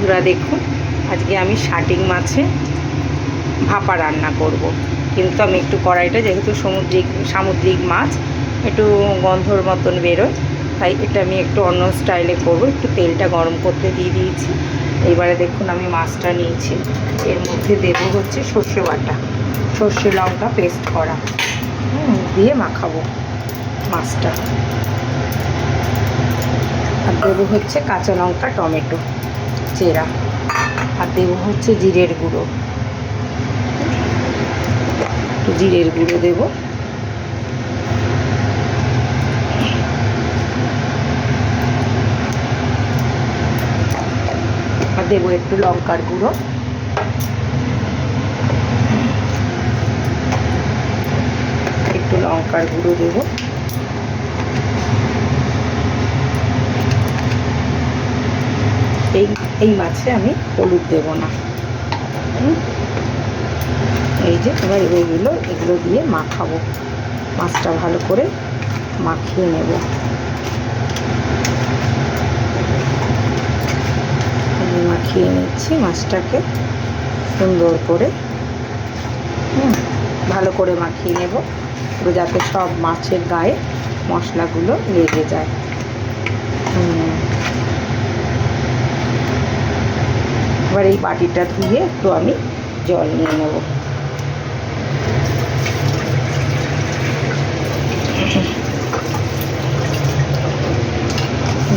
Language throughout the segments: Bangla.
বন্ধুরা দেখুন, আজকে আমি শাটিং মাছে ভাপা রান্না করব। কিন্তু আমি একটু কড়াইটা, যেহেতু সমুদ্রিক, সামুদ্রিক মাছ, একটু গন্ধর মতন বেরোয়, তাই এটা আমি একটু অন্য স্টাইলে করব। একটু তেলটা গরম করতে দিয়ে দিয়েছি। এবারে দেখুন, আমি মাছটা নিয়েছি। এর মধ্যে দেবো হচ্ছে সর্ষে বাটা, সর্ষে লঙ্কা পেস্ট করা। দিয়ে মাখাবো মাছটা। আর দেবো হচ্ছে কাঁচা লঙ্কা, টমেটো। চেরা আর দেবো হচ্ছে জিরের গুঁড়ো। একটু জিরের গুঁড়ো দেবো। আর দেবো একটু লঙ্কার গুঁড়ো। একটু লঙ্কার গুঁড়ো দেবো। এই এই মাছে আমি হলুদ দেব না। এই যে, এবার এইগুলো এগুলো দিয়ে মাখাবো। মাছটা ভালো করে মাখিয়ে নেব। মাখিয়ে নিচ্ছি মাছটাকে সুন্দর করে। হুম, ভালো করে মাখিয়ে নেব। যাতে সব মাছের গায়ে মশলাগুলো লেগে যায়। হুম। এবার এই বাটিটা ধুয়ে একটু আমি জল নিয়ে নেব।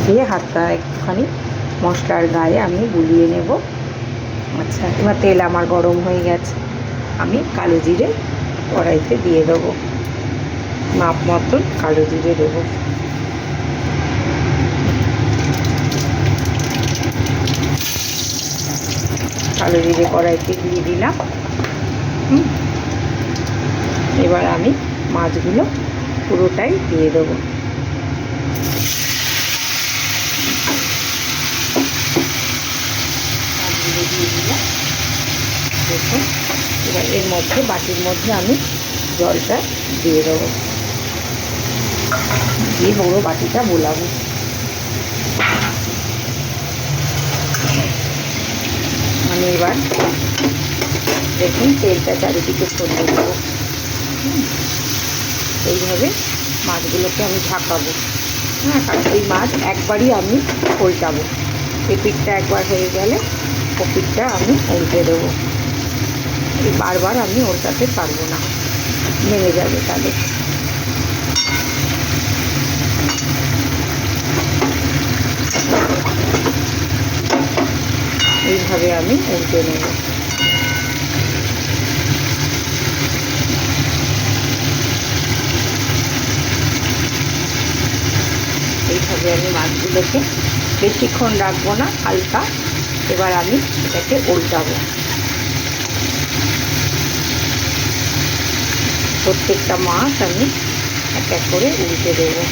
দিয়ে হাতটা একটুখানি মশলার গায়ে আমি বুলিয়ে নেব। আচ্ছা এবার তেল আমার গরম হয়ে গেছে। আমি কালো জিরে কড়াইতে দিয়ে দেবো। মাপ মতন কালো জিরে দেবো। কালো জিরে কড়াইতে দিয়ে দিলাম। এবার আমি মাছগুলো পুরোটাই দিয়ে দেবো। দিয়ে দিলাম। এবার এর মধ্যে, বাটির মধ্যে আমি জলটা দিয়ে দেবো। দিয়ে বড়ো বাটিটা বোলাবো আমি এবার দেখুন তেলটা চারিদিকে ছড়িয়ে দেবো। এইভাবে মাছগুলোকে আমি ঝাঁকাবো হ্যাঁ কারণ এই মাছ একবারই আমি উল্টাবো। এই পিঠটা একবার হয়ে গেলে ও পিঠটা আমি উল্টে দেবো। বারবার আমি উল্টাতে পারব না। নেমে যাবে তাহলে। এইভাবে আমি উল্টে নেব। এইভাবে আমি মাছগুলোকে বেশিক্ষণ রাখব না, হালকা। এবার আমি এটাকে উল্টাবো। প্রত্যেকটা মাছ আমি এক এক করে উল্টে দেবো।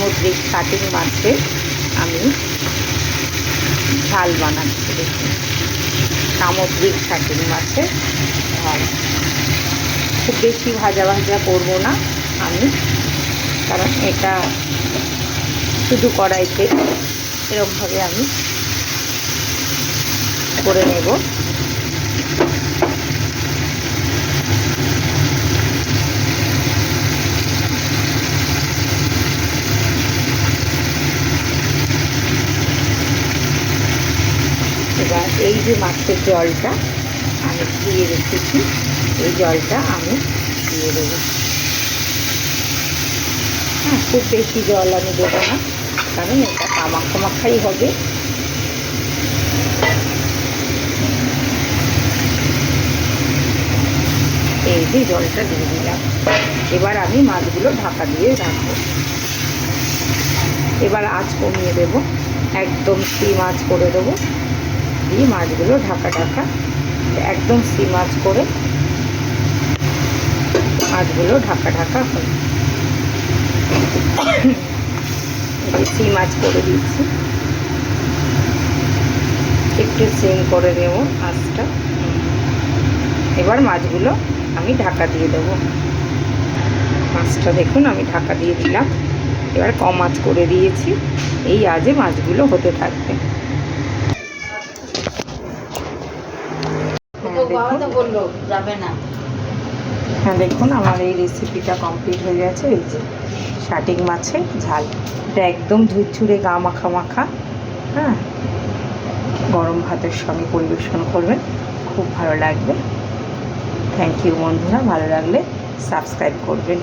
সামুদ্রিক কাটিং মাছের আমি ঝাল বানাচ্ছি। দেখুন সামুদ্রিক কাটিং মাছের ঝাল। খুব বেশি ভাজা ভাজা করব না আমি, কারণ এটা শুধু কড়াইতে এরকমভাবে আমি করে নেব। এবার এই যে মাছের জলটা আমি দিয়ে রেখেছি, এই জলটা আমি দিয়ে দেবো। হ্যাঁ খুব বেশি জল আমি দেবো না, কারণ এটা কামাক্ষা মাখাই হবে। এই যে জলটা দিয়ে দিলাম। এবার আমি মাছগুলো ঢাকা দিয়ে রাখব। এবার আঁচ কমিয়ে দেবো, একদম সিম আঁচ করে দেবো। দিয়ে মাছগুলো ঢাকা ঢাকা একদম সিম মাছ করে মাছগুলো ঢাকা ঢাকা হয় বেশি মাছ করে দিচ্ছি একটু সিম করে দেব মাছটা। এবার মাছগুলো আমি ঢাকা দিয়ে দেবো। মাছটা দেখুন, আমি ঢাকা দিয়ে দিলাম। এবার কম মাছ করে দিয়েছি। এই আজে মাছগুলো হতে থাকবে। দেখুন। বলল যাবে না। হ্যাঁ দেখুন আমার এই রেসিপিটা কমপ্লিট হয়ে গেছে। এই যে শাটিং মাছের ঝাল। এটা একদম ঝুরঝুরে গা মাখা মাখা। হ্যাঁ গরম ভাতের সঙ্গে পরিবেশন করবেন। খুব ভালো লাগবে। থ্যাংক ইউ বন্ধুরা। ভালো লাগলে সাবস্ক্রাইব করবেন।